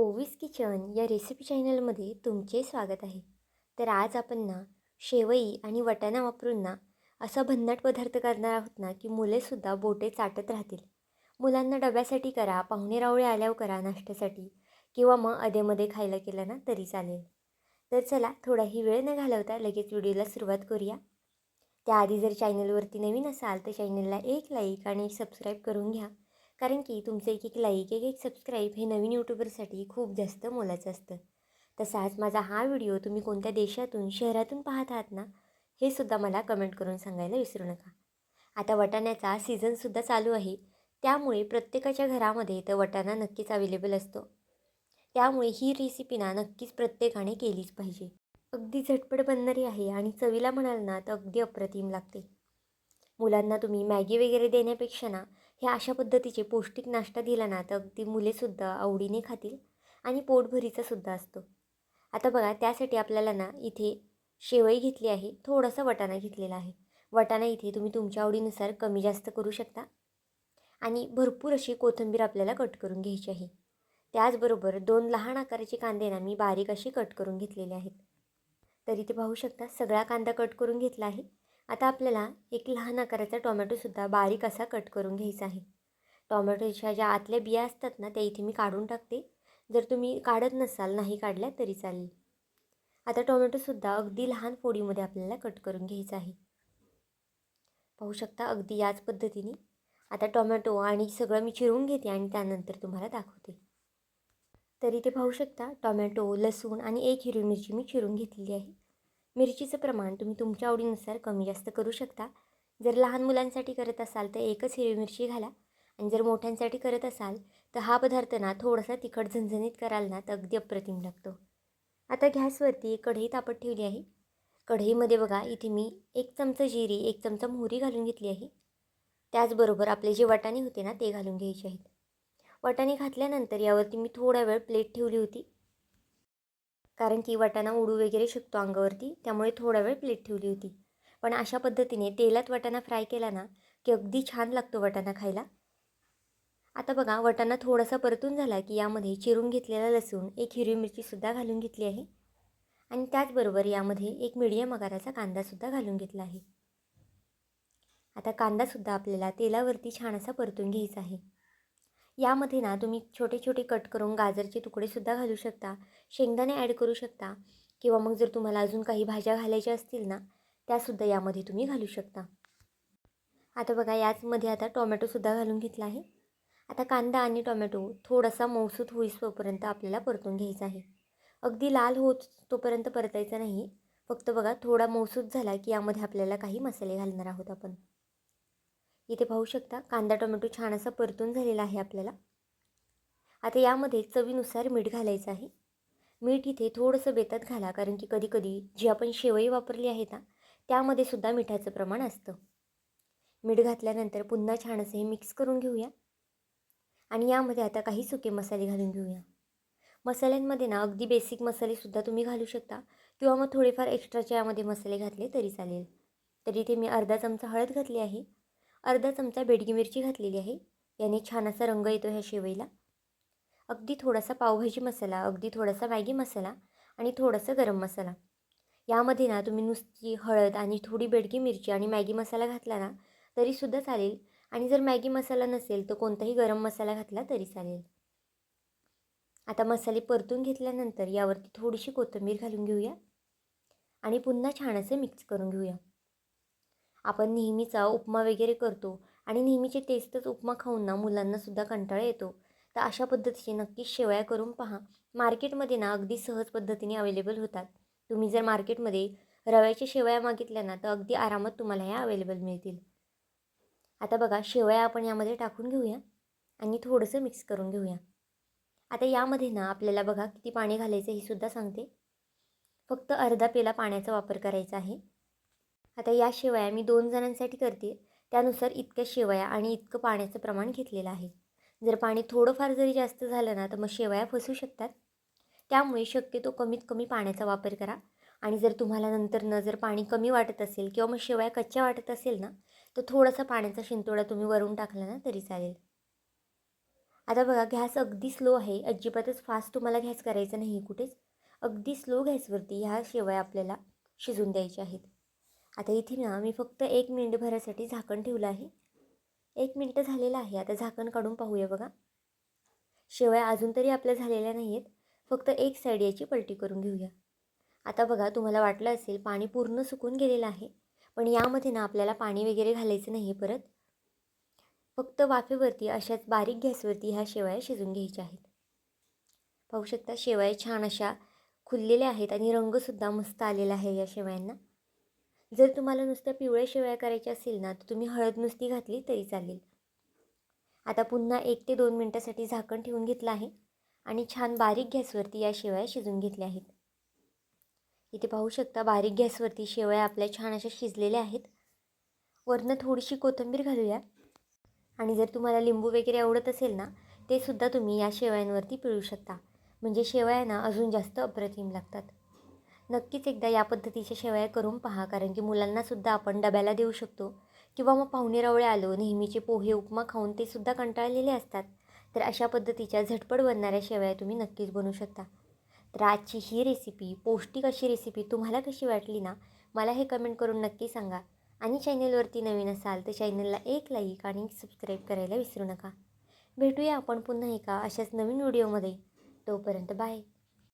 ओवीस kitchen या recipe चॅनलमध्ये तुमचे स्वागत आहे. तर आज आपण ना शेवई आणि वटाणा वापरून ना असा भन्नाट पदार्थ करणार आहोत ना की मुलेसुद्धा बोटे चाटत राहतील. मुलांना डब्यासाठी करा पाहुणे रावळे आल्यावर करा नाश्त्यासाठी किंवा मग अधेमध्ये खायला केलं ना तरी चालेल. तर चला थोडाही वेळ न घालवता लगेच व्हिडिओला सुरुवात करूया. त्याआधी जर चॅनलवरती नवीन असाल तर चॅनलला एक लाईक आणि सबस्क्राईब करून घ्या. कारण की तुमचं एक एक लाईक एक एक सबस्क्राईब हे नवीन यूट्यूबरसाठी खूप जास्त मोलाचं असतं. तसाच माझा हा व्हिडिओ तुम्ही कोणत्या देशातून शहरातून पाहत आहात ना हे सुद्धा मला कमेंट करून सांगायला विसरू नका. आता वटाण्याचा सीझनसुद्धा चालू आहे. त्यामुळे प्रत्येकाच्या घरामध्ये तर वटाणा नक्कीच अवेलेबल असतो. त्यामुळे ही रेसिपी ना नक्कीच प्रत्येकाने केलीच पाहिजे. अगदी झटपट बनणारी आहे आणि चवीला म्हणाल ना तर अगदी अप्रतिम लागते. मुलांना तुम्ही मॅगी वगैरे देण्यापेक्षा ना ह्या अशा पद्धतीचे पौष्टिक नाश्ता दिला ना तर अगदी मुलेसुद्धा आवडीने खातील आणि पोटभरीचासुद्धा असतो. आता बघा त्यासाठी आपल्याला ना इथे शेवई घेतली आहे थोडासा वटाणा घेतलेला आहे. वटाणा इथे तुम्ही तुमच्या आवडीनुसार कमी जास्त करू शकता आणि भरपूर अशी कोथिंबीर आपल्याला कट करून घ्यायची आहे. त्याचबरोबर दोन लहान आकाराचे कांदे ना मी बारीक असे कट करून घेतलेले आहेत. तर इथे पाहू शकता सगळा कांदा कट करून घेतला आहे. आता आपल्याला एक लहान आकाराचा टोमॅटोसुद्धा बारीक असा कट करून घ्यायचा आहे. टोमॅटोच्या ज्या आतल्या बिया असतात ना त्या इथे मी काढून टाकते. जर तुम्ही काढत नसाल नाही काढल्या तरी चालेल. आता टोमॅटोसुद्धा अगदी लहान फोडीमध्ये आपल्याला कट करून घ्यायचं आहे. पाहू शकता अगदी याच पद्धतीने. आता टोमॅटो आणि सगळं मी चिरून घेते आणि त्यानंतर तुम्हाला दाखवते. तरी ते पाहू शकता टोमॅटो लसूण आणि एक हिरवी मिरची मी चिरून घेतलेली आहे. मिरचीचं प्रमाण तुम्ही तुमच्या आवडीनुसार कमी जास्त करू शकता. जर लहान मुलांसाठी करत असाल तर एकच हिरवी मिरची घाला. आणि जर मोठ्यांसाठी करत असाल तर हा पदार्थ ना थोडासा तिखट झणझणीत कराल ना तर अगदी अप्रतिम लागतो. आता गॅसवरती एक कढई तापत ठेवली आहे. कढईमध्ये बघा इथे मी एक चमचा जिरी एक चमचा मोहरी घालून घेतली आहे. त्याचबरोबर आपले जे वाटाणे होते ना ते घालून घ्यायचे आहेत. वाटाणे घातल्यानंतर यावरती मी थोडा वेळ प्लेट ठेवली होती. कारण की वाटाणा उडू वगैरे शकतो अंगावरती त्यामुळे थोडा वेळ प्लेट ठेवली होती. पण अशा पद्धतीने तेलात वाटाणा फ्राय केला ना की अगदी छान लागतो वाटाणा खायला. आता बघा वाटाणा थोडासा परतून झाला की यामध्ये चिरून घेतलेला लसूण एक हिरवी मिरचीसुद्धा घालून घेतली आहे. आणि त्याचबरोबर यामध्ये एक मिडियम आकाराचा कांदासुद्धा घालून घेतला आहे. आता कांदासुद्धा आपल्याला तेलावरती छान असा परतून घ्यायचा आहे. यामध्ये ना तुम्ही छोटे छोटे कट करून गाजरचे तुकडेसुद्धा घालू शकता. शेंगदाणे ॲड करू शकता. किंवा मग जर तुम्हाला अजून काही भाज्या घालायच्या असतील ना त्यासुद्धा यामध्ये तुम्ही घालू शकता. आता बघा याचमध्ये आता टोमॅटोसुद्धा घालून घेतला आहे. आता कांदा आणि टोमॅटो थोडासा मौसूत होईसपर्यंत आपल्याला परतून घ्यायचा आहे. अगदी लाल होत तोपर्यंत परतायचा नाही फक्त बघा थोडा मौसूत झाला की यामध्ये आपल्याला काही मसाले घालणार आहोत आपण. इथे पाहू शकता कांदा टोमॅटो छान असा परतून झालेला आहे आपल्याला. आता यामध्ये चवीनुसार मीठ घालायचं आहे. मीठ इथे थोडंसं बेतात घाला कारण की कधी कधी जी आपण शेवई वापरली आहे ना त्यामध्ये सुद्धा मिठाचं प्रमाण असतं. मीठ घातल्यानंतर पुन्हा छान असं हे मिक्स करून घेऊया. आणि यामध्ये आता काही सुके मसाले घालून घेऊया. मसाल्यांमध्ये ना अगदी बेसिक मसालेसुद्धा तुम्ही घालू शकता किंवा मग थोडेफार एक्स्ट्राच्या यामध्ये मसाले घातले तरी चालेल. तर इथे मी अर्धा चमचा हळद घातली आहे. अर्धा चमचा बेडगी मिरची घातलेली आहे. याने छान असा रंग येतो ह्या शेवईला. अगदी थोडासा पावभाजी मसाला अगदी थोडासा मॅगी मसाला आणि थोडासा गरम मसाला. यामध्ये ना तुम्ही नुसती हळद आणि थोडी बेडगी मिरची आणि मॅगी मसाला घातला ना तरीसुद्धा चालेल. आणि जर मॅगी मसाला नसेल तर कोणताही गरम मसाला घातला तरी चालेल. आता मसाले परतून घेतल्यानंतर यावरती थोडीशी कोथिंबीर घालून घेऊया. आणि पुन्हा छान असे मिक्स करून घेऊया. आपण नेहमीचा उपमा वगैरे करतो आणि नेहमीचे तेच उपमा खाऊन ना मुलांनासुद्धा कंटाळा येतो. तर अशा पद्धतीचे नक्कीच शेवया करून पहा. मार्केटमध्ये ना अगदी सहज पद्धतीने अवेलेबल होतात. तुम्ही जर मार्केटमध्ये रव्याच्या शेवया मागितल्या ना तर अगदी आरामात तुम्हाला ह्या अवेलेबल मिळतील. आता बघा शेवया आपण यामध्ये टाकून घेऊया आणि थोडंसं मिक्स करून घेऊया. आता यामध्ये ना आपल्याला बघा किती पाणी घालायचं हे सुद्धा सांगते. फक्त अर्धा पेला पाण्याचा वापर करायचा आहे. आता या शेवया मी दोन जणांसाठी करते. त्यानुसार इतक्या शेवया आणि इतकं पाण्याचं प्रमाण घेतलेलं आहे. जर पाणी थोडंफार जरी जास्त झालं ना तर मग शेवया फसू शकतात. त्यामुळे शक्यतो कमीत कमी पाण्याचा वापर करा. आणि जर तुम्हाला नंतरनं जर पाणी कमी वाटत असेल किंवा मग शेवया कच्च्या वाटत असेल ना तर थोडासा पाण्याचा शिंतोडा तुम्ही वरून टाकला ना तरी चालेल. आता बघा गॅस अगदी स्लो आहे. अजिबातच फास्ट तुम्हाला गॅस करायचा नाही कुठेच. अगदी स्लो गॅसवरती ह्या शेवया आपल्याला शिजून द्यायच्या आहेत. आता इथे ना मी फक्त एक मिनिटभरासाठी झाकण ठेवलं आहे. एक मिनटं झालेलं आहे. आता झाकण काढून पाहूया बघा. शेवया अजून तरी आपल्या झालेल्या नाही आहेत फक्त एक साईड याची पलटी करून घेऊया. आता बघा तुम्हाला वाटलं असेल पाणी पूर्ण सुकून गेलेलं आहे पण यामध्ये ना आपल्याला पाणी वगैरे घालायचं नाही परत. फक्त वाफेवरती अशाच बारीक गॅसवरती ह्या शेवया शिजून घ्यायच्या आहेत. पाहू शकता शेवया छान अशा खुललेल्या आहेत आणि रंगसुद्धा मस्त आलेला आहे या शेवयांना. जर तुम्हाला नुसत्या पिवळ्या शेवया करायच्या असेल ना तर तुम्ही हळद नुसती घातली तरी चालेल. आता पुन्हा एक ते दोन मिनटासाठी झाकण ठेवून घेतलं आहे आणि छान बारीक गॅसवरती या शेवया शिजून घेतल्या आहेत. इथे पाहू शकता बारीक गॅसवरती शेवया आपल्या छान अशा शिजलेल्या आहेत. वरनं थोडीशी कोथिंबीर घालूया. आणि जर तुम्हाला लिंबू वगैरे आवडत असेल ना ते सुद्धा तुम्ही या शेवयांवरती पिळू शकता. म्हणजे शेवया ना अजून जास्त अप्रतिम लागतात. नक्कीच एकदा या पद्धतीच्या शेवया करून पहा कारण की मुलांनासुद्धा आपण डब्याला देऊ शकतो. किंवा मग पाहुणे रवळे आलो नेहमीचे पोहे उपमा खाऊन ते सुद्धा कंटाळलेले असतात. तर अशा पद्धतीच्या झटपट बनणाऱ्या शेवया तुम्ही नक्कीच बनवू शकता. तर आजची ही रेसिपी पौष्टिक अशी रेसिपी तुम्हाला कशी वाटली ना मला हे कमेंट करून नक्की सांगा. आणि चॅनलवरती नवीन असाल तर चॅनलला एक लाईक आणि सबस्क्राईब करायला विसरू नका. भेटूया आपण पुन्हा एका अशाच नवीन व्हिडिओमध्ये तोपर्यंत बाय